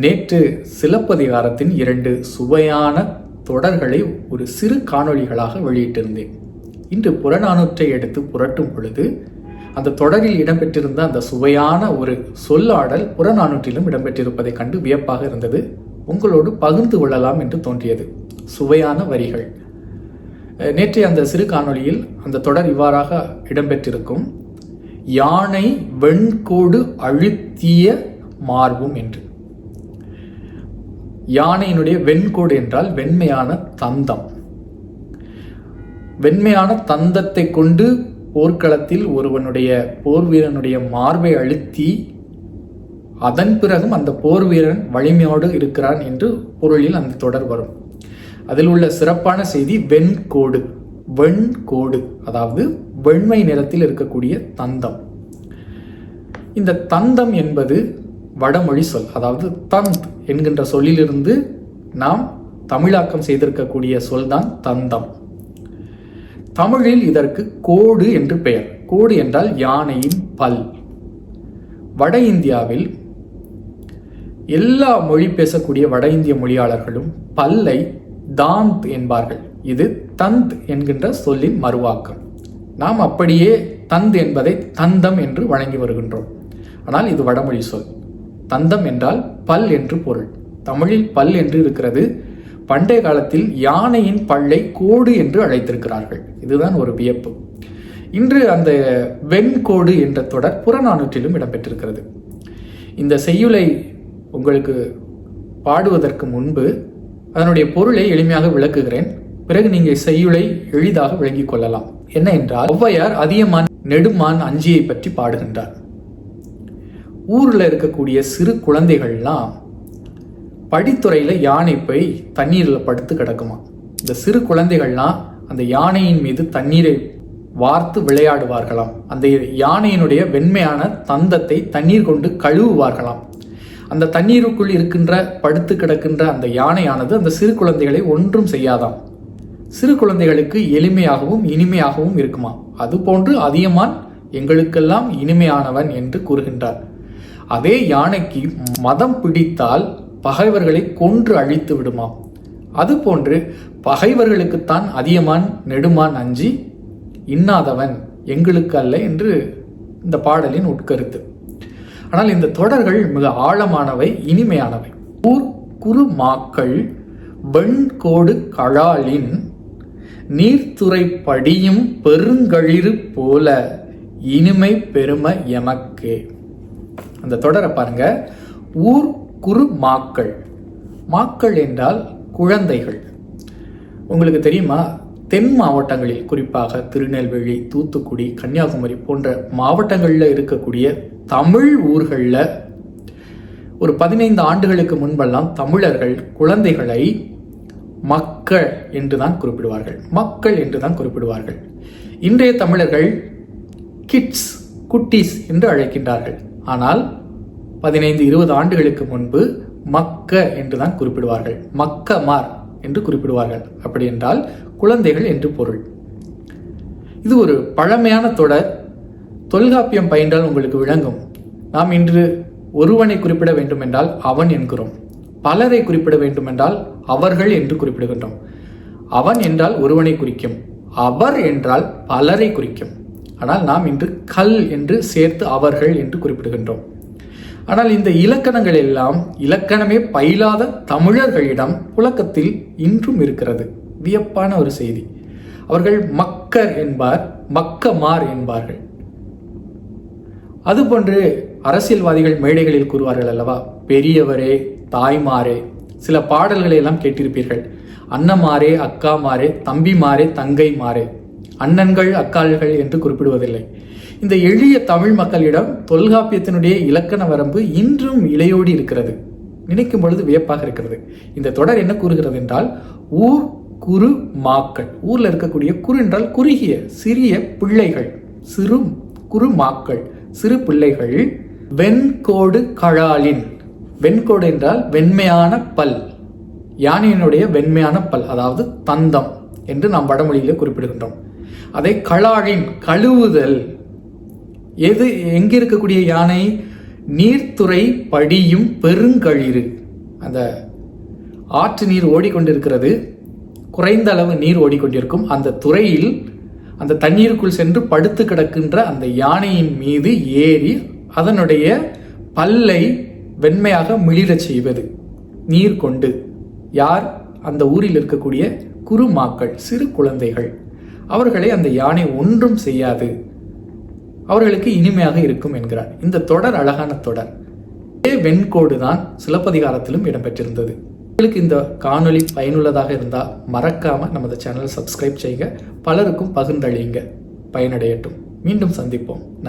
நேற்று சிலப்பதிகாரத்தின் இரண்டு சுவையான தொடர்களை ஒரு சிறு காணொளிகளாக வெளியிட்டிருந்தேன். இன்று புறநானூற்றை எடுத்து புரட்டும் பொழுது அந்த தொடரில் இடம்பெற்றிருந்த அந்த சுவையான ஒரு சொல்லாடல் புறநானூற்றிலும் இடம்பெற்றிருப்பதை கண்டு வியப்பாக இருந்தது. உங்களோடு பகிர்ந்து கொள்ளலாம் என்று தோன்றியது. சுவையான வரிகள். நேற்றைய அந்த சிறு காணொளியில் அந்த தொடர் இவ்வாறாக இடம்பெற்றிருக்கும். யானை வெண்கோடு அழுத்திய மார்பும் என்று. யானையினுடைய வெண்கோடு என்றால் வெண்மையான தந்தம். வெண்மையான தந்தத்தை கொண்டு போர்க்களத்தில் ஒருவனுடைய போர் வீரனுடைய மார்பை அழுத்தி அதன் பிறகும் அந்த போர் வீரன் வலிமையோடு இருக்கிறான் என்று பொருளில் அந்த தொடர் வரும். அதில் உள்ள சிறப்பான செய்தி வெண்கோடு வெண்கோடு அதாவது வெண்மை நிறத்தில் இருக்கக்கூடிய தந்தம். இந்த தந்தம் என்பது வடமொழி சொல் அதாவது தந்த் என்கின்ற சொல்லிலிருந்து நாம் தமிழாக்கம் செய்திருக்கக்கூடிய சொல்தான் தந்தம். தமிழில் இதற்கு கோடு என்று பெயர். கோடு என்றால் யானையின் பல். வட இந்தியாவில் எல்லா மொழி பேசக்கூடிய வட இந்திய மொழியாளர்களும் பல்லை தாந்த் என்பார்கள். இது தந்த் என்கின்ற சொல்லின் மறுவாக்கம். நாம் அப்படியே தந்த் என்பதை தந்தம் என்று வழங்கி வருகின்றோம். ஆனால் இது வடமொழி சொல். தந்தம் என்றால் பல் என்று பொருள். தமிழில் பல் என்று இருக்கிறது. பண்டைய காலத்தில் யானையின் பல்லை கோடு என்று அழைத்திருக்கிறார்கள். இதுதான் ஒரு வியப்பு. இன்று அந்த வெண்கோடு என்ற தொடர் புறநானூற்றிலும் இடம்பெற்றிருக்கிறது. இந்த செய்யுளை உங்களுக்கு பாடுவதற்கு முன்பு அதனுடைய பொருளை எளிமையாக விளக்குகிறேன். பிறகு நீங்கள் செய்யுளை எளிதாக விளங்கிக் கொள்ளலாம். என்ன என்றால் ஒவ்வையார் அதியமான் நெடுமான் அஞ்சியை பற்றி பாடுகின்றார். ஊரில் இருக்கக்கூடிய சிறு குழந்தைகள்லாம் படித்துறையில் யானை போய் தண்ணீரில் படுத்து கிடக்குமா? இந்த சிறு குழந்தைகள்லாம் அந்த யானையின் மீது தண்ணீரை வார்த்து விளையாடுவார்களாம். அந்த யானையினுடைய வெண்மையான தந்தத்தை தண்ணீர் கொண்டு கழுவுவார்களாம். அந்த தண்ணீருக்குள் இருக்கின்ற படுத்து கிடக்கின்ற அந்த யானையானது அந்த சிறு குழந்தைகளை ஒன்றும் செய்யாதாம். சிறு குழந்தைகளுக்கு எளிமையாகவும் இனிமையாகவும் இருக்குமா அதுபோன்று அதியமான் எங்களுக்கெல்லாம் இனிமையானவன் என்று கூறுகின்றார். அதே யானைக்கு மதம் பிடித்தால் பகைவர்களை கொன்று அழித்து விடுமாம். அதுபோன்று பகைவர்களுக்குத்தான் அதியமான் நெடுமான் அஞ்சி இன்னாதவன் எங்களுக்கு அல்ல என்று இந்த பாடலின் உட்கருத்து. ஆனால் இந்த தொடர்கள் மிக ஆழமானவை இனிமையானவை. ஊர் மாக்கள் வெண்கோடு கழாலின் நீர்த்துறை படியும் பெருங்கழிறு போல இனிமை பெருமை எமக்கே. அந்த தொடரை பாருங்க. ஊர் குறு மாக்கள். மாக்கள் என்றால் குழந்தைகள். உங்களுக்கு தெரியுமா? தென் மாவட்டங்களில் குறிப்பாக திருநெல்வேலி தூத்துக்குடி கன்னியாகுமரி போன்ற மாவட்டங்களில் இருக்கக்கூடிய தமிழ் ஊர்களில் ஒரு பதினைந்து ஆண்டுகளுக்கு முன்பெல்லாம் தமிழர்கள் குழந்தைகளை மக்கள் என்று தான் குறிப்பிடுவார்கள். மக்கள் என்று தான் குறிப்பிடுவார்கள். இன்றைய தமிழர்கள் கிட்ஸ் குட்டீஸ் என்று அழைக்கின்றார்கள். ஆனால் பதினைந்து இருபது ஆண்டுகளுக்கு முன்பு மக்க என்று தான் குறிப்பிடுவார்கள். மக்கமார் என்று குறிப்பிடுவார்கள். அப்படி என்றால் குழந்தைகள் என்று பொருள். இது ஒரு பழமையான தொடர். தொல்காப்பியம் பயின்றால் உங்களுக்கு விளங்கும். நாம் இன்று ஒருவனை குறிப்பிட வேண்டுமென்றால் அவன் என்கிறோம். பலரை குறிப்பிட வேண்டுமென்றால் அவர்கள் என்று குறிப்பிடுகின்றோம். அவன் என்றால் ஒருவனை குறிக்கும். அவர் என்றால் பலரை குறிக்கும். ஆனால் நாம் இன்று கல் என்று சேர்த்து அவர்கள் என்று குறிப்பிடுகின்றோம். ஆனால் இந்த இலக்கணங்கள் எல்லாம் இலக்கணமே பயிலாத தமிழர்களிடம் புழக்கத்தில் இன்றும் இருக்கிறது. வியப்பான ஒரு செய்தி. அவர்கள் மக்கர் என்பார் மக்கமார் என்பார்கள். அதுபோன்று அரசியல்வாதிகள் மேடைகளில் கூறுவார்கள் அல்லவா பெரியவரே தாய்மாரே சில பாடல்களை எல்லாம் கேட்டிருப்பீர்கள். அண்ணமாரே அக்காமாரே தம்பிமாரே தங்கைமாரே அண்ணன்கள் அக்காள்கள் என்று குறிப்பிடுவதில்லை. இந்த எளிய தமிழ் மக்களிடம் தொல்காப்பியத்தினுடைய இலக்கண வரம்பு இன்றும் இளையோடி இருக்கிறது. நினைக்கும் பொழுது வியப்பாக இருக்கிறது. இந்த தொடர் என்ன கூறுகிறது என்றால் ஊர் குறு மாக்கள். ஊரில் இருக்கக்கூடிய குறு என்றால் குறுகிய சிறிய பிள்ளைகள். சிறு குறு மாக்கள். சிறு பிள்ளைகள் வெண்கோடு கழாலின். வெண்கோடு என்றால் வெண்மையான பல். யானையினுடைய வெண்மையான பல் அதாவது தந்தம் என்று நாம் வடமொழியிலே குறிப்பிடுகின்றோம். அதை களாழின் கழுவுதல். எது எங்கே இருக்கக்கூடிய யானை? நீர்த்துறை படியும் பெருங்கழிறு. அந்த ஆற்று நீர் ஓடிக்கொண்டிருக்கிறது. குறைந்த அளவு நீர் ஓடிக்கொண்டிருக்கும் அந்த துறையில் அந்த தண்ணீருக்குள் சென்று படுத்து கிடக்கின்ற அந்த யானையின் மீது ஏறி அதனுடைய பல்லை வெண்மையாக மிளிரச் செய்வது. நீர் கொண்டு. யார்? அந்த ஊரில் இருக்கக்கூடிய குருமாக்கள் சிறு குழந்தைகள். அவர்களை அந்த யானை ஒன்றும் செய்யாது. அவர்களுக்கு இனிமையாக இருக்கும் என்கிறார். இந்த தொடர் அழகான தொடர். இதே வெண்கோடு தான் சிலப்பதிகாரத்திலும் இடம்பெற்றிருந்தது. உங்களுக்கு இந்த காணொளி பயனுள்ளதாக இருந்தால் மறக்காமல் நமது சேனலை சப்ஸ்கிரைப் செய்யுங்க பலருக்கும் பகிர்ந்தளியுங்க. பயனடையட்டும். மீண்டும் சந்திப்போம். நன்றி.